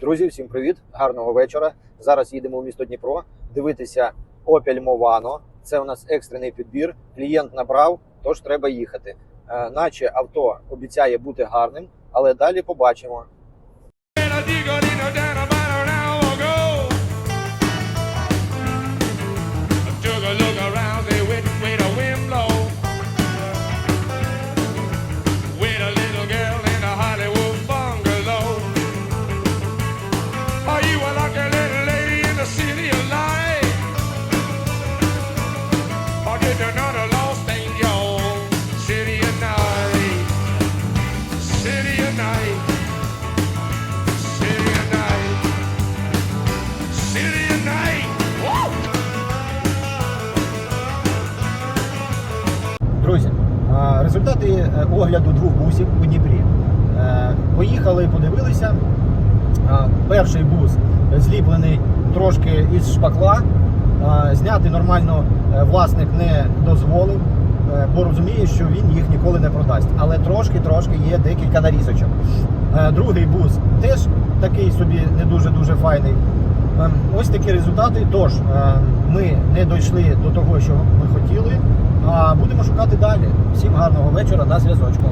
Друзі, всім привіт! Гарного вечора. Зараз їдемо в місто Дніпро дивитися Opel Movano. Це у нас екстрений підбір. Клієнт набрав, тож треба їхати. Е, Наче авто обіцяє бути гарним, але далі побачимо. Друзі, результати е, огляду двох бусів у Дніпрі. Е, Поїхали, подивилися. Перший бус зліплений трошки із шпакла. Зняти нормально е, власник не дозволив, бо розуміє, що він їх ніколи не продасть. Але трошки-трошки є декілька нарізочок. Е, Другий бус теж такий собі не дуже-дуже файний. Ем, Ось такі результати. Тож е, ми не дійшли до того, що ми хотіли. А будемо шукати далі. Всім гарного вечора на зв'язочку.